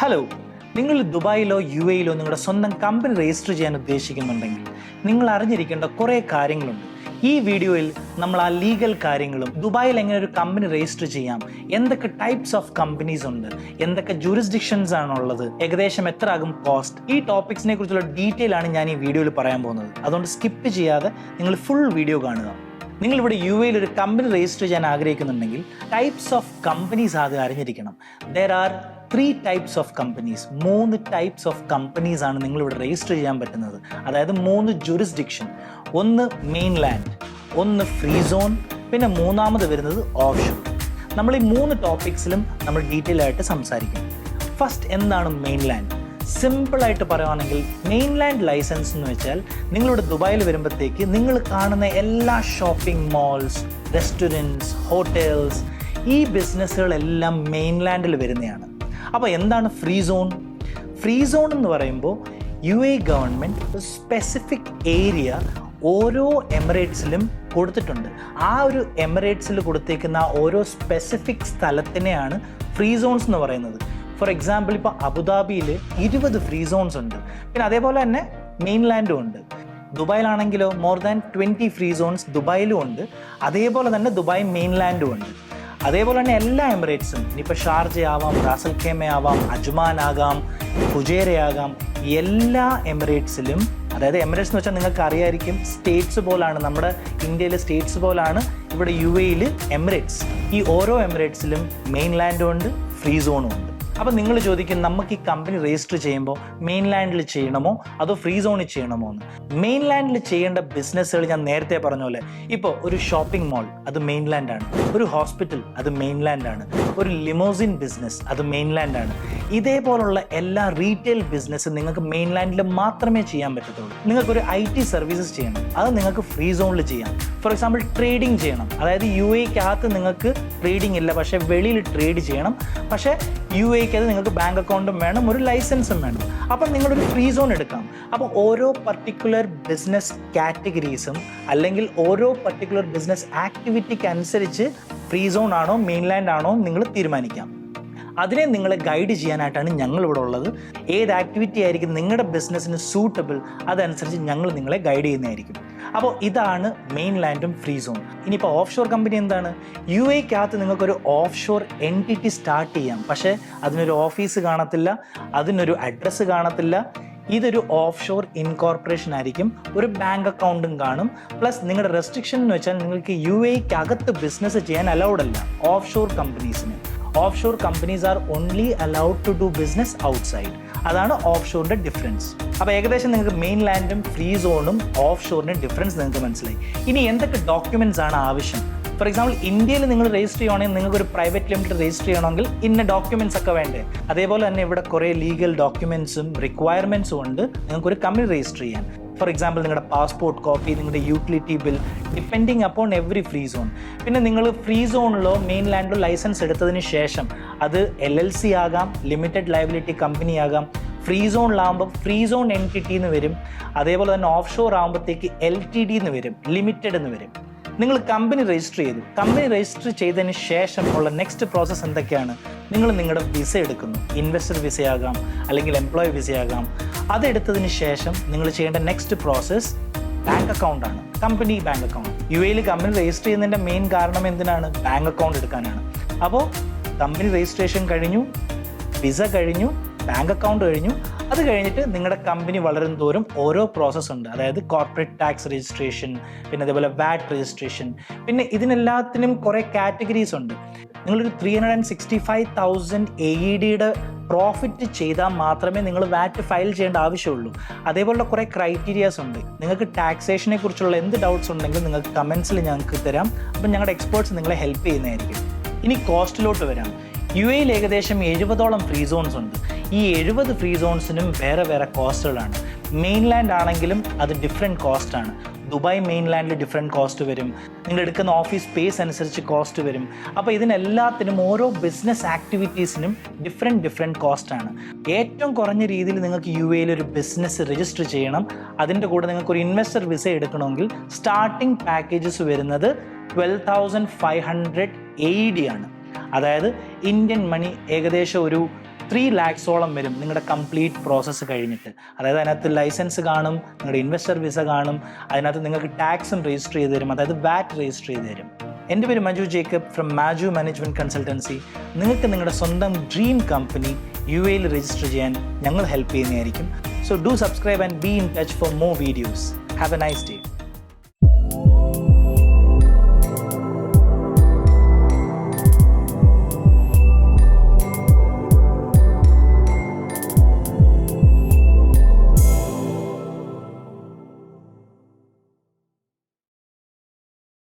Hello നിങ്ങൾ ദുബായിലോ U എയിലോ നിങ്ങളുടെ സ്വന്തം കമ്പനി രജിസ്റ്റർ ചെയ്യാൻ ഉദ്ദേശിക്കുന്നുണ്ടെങ്കിൽ നിങ്ങൾ അറിഞ്ഞിരിക്കേണ്ട കുറേ കാര്യങ്ങളുണ്ട്. ഈ വീഡിയോയിൽ നമ്മൾ ആ ലീഗൽ കാര്യങ്ങളും ദുബായിൽ എങ്ങനെ ഒരു കമ്പനി രജിസ്റ്റർ ചെയ്യാം എന്തൊക്കെ ടൈപ്സ് ഓഫ് കമ്പനീസ് ഉണ്ട് എന്തൊക്കെ ജൂറിസ്ഡിക്ഷൻസ് ആണുള്ളത് ഏകദേശം എത്ര ആകും കോസ്റ്റ് ഈ ടോപ്പിക്സിനെ കുറിച്ചുള്ള ഡീറ്റെയിൽ ആണ് ഞാൻ ഈ വീഡിയോയിൽ പറയാൻ പോകുന്നത്. അതുകൊണ്ട് സ്കിപ്പ് ചെയ്യാതെ നിങ്ങൾ ഫുൾ വീഡിയോ കാണുക. നിങ്ങൾ ഇവിടെ യു എയിൽ ഒരു കമ്പനി രജിസ്റ്റർ ചെയ്യാൻ ആഗ്രഹിക്കുന്നുണ്ടെങ്കിൽ ടൈപ്സ് ഓഫ് കമ്പനീസ് ആദ്യം അറിഞ്ഞിരിക്കണം. There are three types of companies മൂന്ന് ടൈപ്സ് ഓഫ് കമ്പനീസ് ആണ് നിങ്ങൾ ഇവിടെ രജിസ്റ്റർ ചെയ്യാൻ പറ്റുന്നത്. അതായത് മൂന്ന് ജുറിസ്ഡിക്ഷൻ ഒന്ന് മെയിൻലാൻഡ് ഒന്ന് ഫ്രീ സോൺ പിന്നെ മൂന്നാമത് വരുന്നത് ഓപ്ഷൻ നമ്മൾ ഈ മൂന്ന് ടോപ്പിക്സിലും നമ്മൾ ഡീറ്റെയിൽ ആയിട്ട് സംസാരിക്കും. ഫസ്റ്റ് എന്താണ് മെയിൻലാൻഡ് സിമ്പിളായിട്ട് പറയുവാണെങ്കിൽ മെയിൻലാൻഡ് ലൈസൻസ് എന്ന് വെച്ചാൽ നിങ്ങളിവിടെ ദുബായിൽ വരുമ്പോഴത്തേക്ക് നിങ്ങൾ കാണുന്ന എല്ലാ ഷോപ്പിംഗ് മാൾസ് റെസ്റ്റോറന്റ്സ് ഹോട്ടൽസ് ഈ ബിസിനസ്സുകളെല്ലാം മെയിൻലാൻഡിൽ വരുന്നതാണ് അപ്പോൾ എന്താണ് ഫ്രീ സോൺ ഫ്രീ സോൺ എന്ന് പറയുമ്പോൾ U A government specific area ഓരോ എമിറേറ്റ്സിലും കൊടുത്തിട്ടുണ്ട്. ആ ഒരു എമിറേറ്റ്സിൽ കൊടുത്തേക്കുന്ന ഓരോ സ്പെസിഫിക് സ്ഥലത്തിനെയാണ് ഫ്രീ സോൺസ് എന്ന് പറയുന്നത്. ഫോർ എക്സാമ്പിൾ ഇപ്പോൾ അബുദാബിയിൽ ഇരുപത് ഫ്രീ സോൺസ് ഉണ്ട്. പിന്നെ അതേപോലെ തന്നെ മെയിൻലാൻഡും ഉണ്ട്. ദുബായിലാണെങ്കിലോ more than twenty free zones ദുബായിലും ഉണ്ട്. അതേപോലെ തന്നെ ദുബായ് മെയിൻലാൻഡും ഉണ്ട്. അതേപോലെ തന്നെ എല്ലാ എമിറേറ്റ്സും ഇനിയിപ്പോൾ ഷാർജ ആവാം റാസൽ ഖേമ ആവാം അജ്മാൻ ആകാം ഫുജേരയാകാം എല്ലാ എമിറേറ്റ്സിലും അതായത് എമിറേറ്റ്സ് എന്ന് വെച്ചാൽ നിങ്ങൾക്ക് അറിയായിരിക്കും സ്റ്റേറ്റ്സ് പോലാണ് നമ്മുടെ ഇന്ത്യയിലെ സ്റ്റേറ്റ്സ് പോലാണ് ഇവിടെ യു എയിൽ എമിറേറ്റ്സ്. ഈ ഓരോ എമിറേറ്റ്സിലും മെയിൻ ലാൻഡും ഉണ്ട് ഫ്രീ സോണും ഉണ്ട്. അപ്പം നിങ്ങൾ ചോദിക്കും നമുക്ക് ഈ കമ്പനി രജിസ്റ്റർ ചെയ്യുമ്പോൾ മെയിൻ ലാൻഡിൽ ചെയ്യണമോ? അതോ ഫ്രീ സോണിൽ ചെയ്യണമോ എന്ന്? മെയിൻ ലാൻഡിൽ ചെയ്യേണ്ട ബിസിനസ്സുകൾ ഞാൻ നേരത്തെ പറഞ്ഞ പോലെ ഇപ്പോൾ ഒരു ഷോപ്പിംഗ് മോൾ അത് മെയിൻ ലാൻഡാണ് ഒരു ഹോസ്പിറ്റൽ അത് മെയിൻ ലാൻഡാണ് ഒരു ലിമോസിൻ ബിസിനസ് അത് മെയിൻ ലാൻഡാണ് ഇതേപോലുള്ള എല്ലാ റീറ്റെയിൽ ബിസിനസ്സും നിങ്ങൾക്ക് മെയിൻ ലാൻഡിൽ മാത്രമേ ചെയ്യാൻ പറ്റത്തുള്ളൂ. നിങ്ങൾക്ക് ഒരു ഐ ടി സർവീസസ് ചെയ്യണം. അത് നിങ്ങൾക്ക് ഫ്രീ സോണിൽ ചെയ്യാം. ഫോർ എക്സാമ്പിൾ ട്രേഡിംഗ് ചെയ്യണം. അതായത് യു എക്കകത്ത് നിങ്ങൾക്ക് ട്രേഡിംഗ് ഇല്ല. പക്ഷേ വെളിയിൽ ട്രേഡ് ചെയ്യണം. പക്ഷേ യു എക്ക് അത് നിങ്ങൾക്ക് ബാങ്ക് അക്കൗണ്ടും വേണം ഒരു ലൈസൻസും വേണം. അപ്പം നിങ്ങളൊരു ഫ്രീ സോൺ എടുക്കാം. അപ്പോൾ ഓരോ പർട്ടിക്കുലർ ബിസിനസ് കാറ്റഗറീസും അല്ലെങ്കിൽ ഓരോ പർട്ടിക്കുലർ ബിസിനസ് ആക്ടിവിറ്റിക്ക് അനുസരിച്ച് ഫ്രീ സോൺ ആണോ മെയിൻലാൻഡ് ആണോ നിങ്ങൾ തീരുമാനിക്കാം. അതിനെ നിങ്ങളെ ഗൈഡ് ചെയ്യാനായിട്ടാണ് ഞങ്ങൾ ഇവിടെ ഉള്ളത്. ഏത് ആക്ടിവിറ്റി ആയിരിക്കും നിങ്ങളുടെ ബിസിനസ്സിന് സൂട്ടബിൾ അതനുസരിച്ച് ഞങ്ങൾ നിങ്ങളെ ഗൈഡ് ചെയ്യുന്നതായിരിക്കും. അപ്പോൾ ഇതാണ് മെയിൻ ലാൻഡും ഫ്രീ സോൺ ഇനിയിപ്പോൾ ഓഫ് ഷോർ കമ്പനി എന്താണ് യു എക്കകത്ത് നിങ്ങൾക്കൊരു ഓഫ് ഷോർ എന്റിറ്റി സ്റ്റാർട്ട് ചെയ്യാം. പക്ഷേ അതിനൊരു ഓഫീസ് കാണത്തില്ല അതിനൊരു അഡ്രസ്സ് കാണത്തില്ല. ഇതൊരു ഓഫ് ഷോർ ഇൻകോർപ്പറേഷൻ ആയിരിക്കും. ഒരു ബാങ്ക് അക്കൗണ്ടും കാണും. പ്ലസ് നിങ്ങളുടെ റെസ്ട്രിക്ഷൻ എന്ന് വെച്ചാൽ നിങ്ങൾക്ക് യു എക്കകത്ത് ബിസിനസ് ചെയ്യാൻ അലൗഡ് അല്ല. Offshore കമ്പനീസിന് offshore companies are only allowed to do business outside അതാണ് ഓഫ് ഷോറിന്റെ ഡിഫറൻസ് അപ്പോൾ ഏകദേശം നിങ്ങൾക്ക് മെയിൻ ലാൻഡും ഫ്രീ സോണും ഓഫ് ഷോറിന്റെ ഡിഫറൻസ് നിങ്ങൾക്ക് മനസ്സിലായി. ഇനി എന്തൊക്കെ ഡോക്യുമെന്റ്സ് ആണ് ആവശ്യം? ഫോർ എക്സാമ്പിൾ ഇന്ത്യയിൽ നിങ്ങൾ രജിസ്റ്റർ ചെയ്യുകയാണെങ്കിൽ നിങ്ങൾക്ക് ഒരു പ്രൈവറ്റ് ലിമിറ്റഡ് രജിസ്റ്റർ ചെയ്യണമെങ്കിൽ ഇന്ന ഡോക്യുമെന്റ്സ് ഒക്കെ വേണ്ടേ? അതേപോലെ തന്നെ ഇവിടെ കുറേ ലീഗൽ ഡോക്യുമെന്റ്സും റിക്വയർമെന്റ്സും ഉണ്ട്. നിങ്ങൾക്ക് ഒരു കമ്പനി രജിസ്റ്റർ ചെയ്യാൻ. ഫോർ എക്സാമ്പിൾ നിങ്ങളുടെ പാസ്പോർട്ട് കോപ്പി നിങ്ങളുടെ utility bill depending upon every free zone പിന്നെ നിങ്ങൾ ഫ്രീ സോണിലോ മെയിൻ ലാൻഡിലോ ലൈസൻസ് എടുത്തതിന് ശേഷം അത് എൽ എൽ സി ആകാം ലിമിറ്റഡ് ലയബിലിറ്റി കമ്പനി ആകാം. Free സോണിലാകുമ്പോൾ free zone N T T എന്ന് വരും. അതേപോലെ തന്നെ ഓഫ് ഷോർ ആകുമ്പോഴത്തേക്ക് എൽ ടി ഡി എന്ന് വരും ലിമിറ്റഡ് എന്ന് വരും. നിങ്ങൾ കമ്പനി രജിസ്റ്റർ ചെയ്തു. കമ്പനി രജിസ്റ്റർ ചെയ്തതിന് ശേഷം ഉള്ള നെക്സ്റ്റ് പ്രോസസ്സ് എന്തൊക്കെയാണ്? നിങ്ങൾ നിങ്ങളുടെ വിസ എടുക്കുന്നു. ഇൻവെസ്റ്റർ വിസയാകാം അല്ലെങ്കിൽ എംപ്ലോയി വിസയാകാം അതെടുത്തതിന് ശേഷം നിങ്ങൾ ചെയ്യേണ്ട നെക്സ്റ്റ് പ്രോസസ്സ് ബാങ്ക് അക്കൗണ്ട് ആണ്. കമ്പനി ബാങ്ക് അക്കൗണ്ട് യു എയിൽ കമ്പനി രജിസ്റ്റർ ചെയ്യുന്നതിന്റെ മെയിൻ കാരണം എന്തിനാണ്? ബാങ്ക് അക്കൗണ്ട് എടുക്കാനാണ്. അപ്പോൾ കമ്പനി രജിസ്ട്രേഷൻ കഴിഞ്ഞു വിസ കഴിഞ്ഞു ബാങ്ക് അക്കൗണ്ട് കഴിഞ്ഞു. അത് കഴിഞ്ഞിട്ട് നിങ്ങളുടെ കമ്പനി വളരും തോറും ഓരോ പ്രോസസ്സ് ഉണ്ട്. അതായത് കോർപ്പറേറ്റ് ടാക്സ് രജിസ്ട്രേഷൻ പിന്നെ അതേപോലെ വാറ്റ് രജിസ്ട്രേഷൻ പിന്നെ ഇതിനെല്ലാത്തിനും കുറേ കാറ്റഗറീസ് ഉണ്ട്. നിങ്ങളൊരു three hundred and sixty five thousand A E ഡിയുടെ പ്രോഫിറ്റ് ചെയ്താൽ മാത്രമേ നിങ്ങൾ വാറ്റ് ഫയൽ ചെയ്യേണ്ട ആവശ്യമുള്ളൂ. അതേപോലുള്ള കുറേ ക്രൈറ്റീരിയാസ് ഉണ്ട്. നിങ്ങൾക്ക് ടാക്സേഷനെ കുറിച്ചുള്ള എന്ത് ഡൗട്ട്സ് ഉണ്ടെങ്കിൽ നിങ്ങൾക്ക് കമൻസിൽ ഞങ്ങൾക്ക് തരാം. അപ്പം ഞങ്ങളുടെ എക്സ്പേർട്സ് നിങ്ങളെ ഹെൽപ്പ് ചെയ്യുന്നതായിരിക്കും. ഇനി കോസ്റ്റിലോട്ട് വരാം. യു എയിൽ ഏകദേശം എഴുപതോളം ഫ്രീ സോൺസ് ഉണ്ട്. ഈ എഴുപത് ഫ്രീ സോൺസിനും വേറെ വേറെ കോസ്റ്റുകളാണ് മെയിൻലാൻഡ് ആണെങ്കിലും അത് ഡിഫറെന്റ് കോസ്റ്റാണ് ദുബായ് മെയിൻലാൻഡിൽ ഡിഫറെന്റ് കോസ്റ്റ് വരും. നിങ്ങൾ എടുക്കുന്ന ഓഫീസ് സ്പേസ് അനുസരിച്ച് കോസ്റ്റ് വരും. അപ്പോൾ ഇതിനെല്ലാത്തിനും ഓരോ ബിസിനസ് ആക്ടിവിറ്റീസിനും ഡിഫറെന്റ് ഡിഫറെന്റ് കോസ്റ്റാണ് ഏറ്റവും കുറഞ്ഞ രീതിയിൽ നിങ്ങൾക്ക് യു എയിൽ ഒരു ബിസിനസ് രജിസ്റ്റർ ചെയ്യണം. അതിന്റെ കൂടെ നിങ്ങൾക്ക് ഒരു ഇൻവെസ്റ്റർ വിസ എടുക്കണമെങ്കിൽ സ്റ്റാർട്ടിംഗ് പാക്കേജസ് വരുന്നത് twelve thousand five hundred A D ആണ്. അതായത് ഇന്ത്യൻ മണി ഏകദേശം ഒരു ത്രീ ലാക്സോളം വരും നിങ്ങളുടെ കംപ്ലീറ്റ് പ്രോസസ്സ് കഴിഞ്ഞിട്ട്. അതായത് അതിനകത്ത് ലൈസൻസ് കാണും നിങ്ങളുടെ ഇൻവെസ്റ്റർ വിസ കാണും അതിനകത്ത് നിങ്ങൾക്ക് ടാക്സും രജിസ്റ്റർ ചെയ്ത് തരും അതായത് വാറ്റ് രജിസ്റ്റർ ചെയ്ത് തരും. എന്റെ പേര് Manju Jacob from Maju management consultancy നിങ്ങൾക്ക് നിങ്ങളുടെ സ്വന്തം ഡ്രീം കമ്പനി യു എയിൽ രജിസ്റ്റർ ചെയ്യാൻ ഞങ്ങൾ ഹെൽപ്പ് ചെയ്യുന്നതായിരിക്കും. So do subscribe and be in touch for more videos have a nice day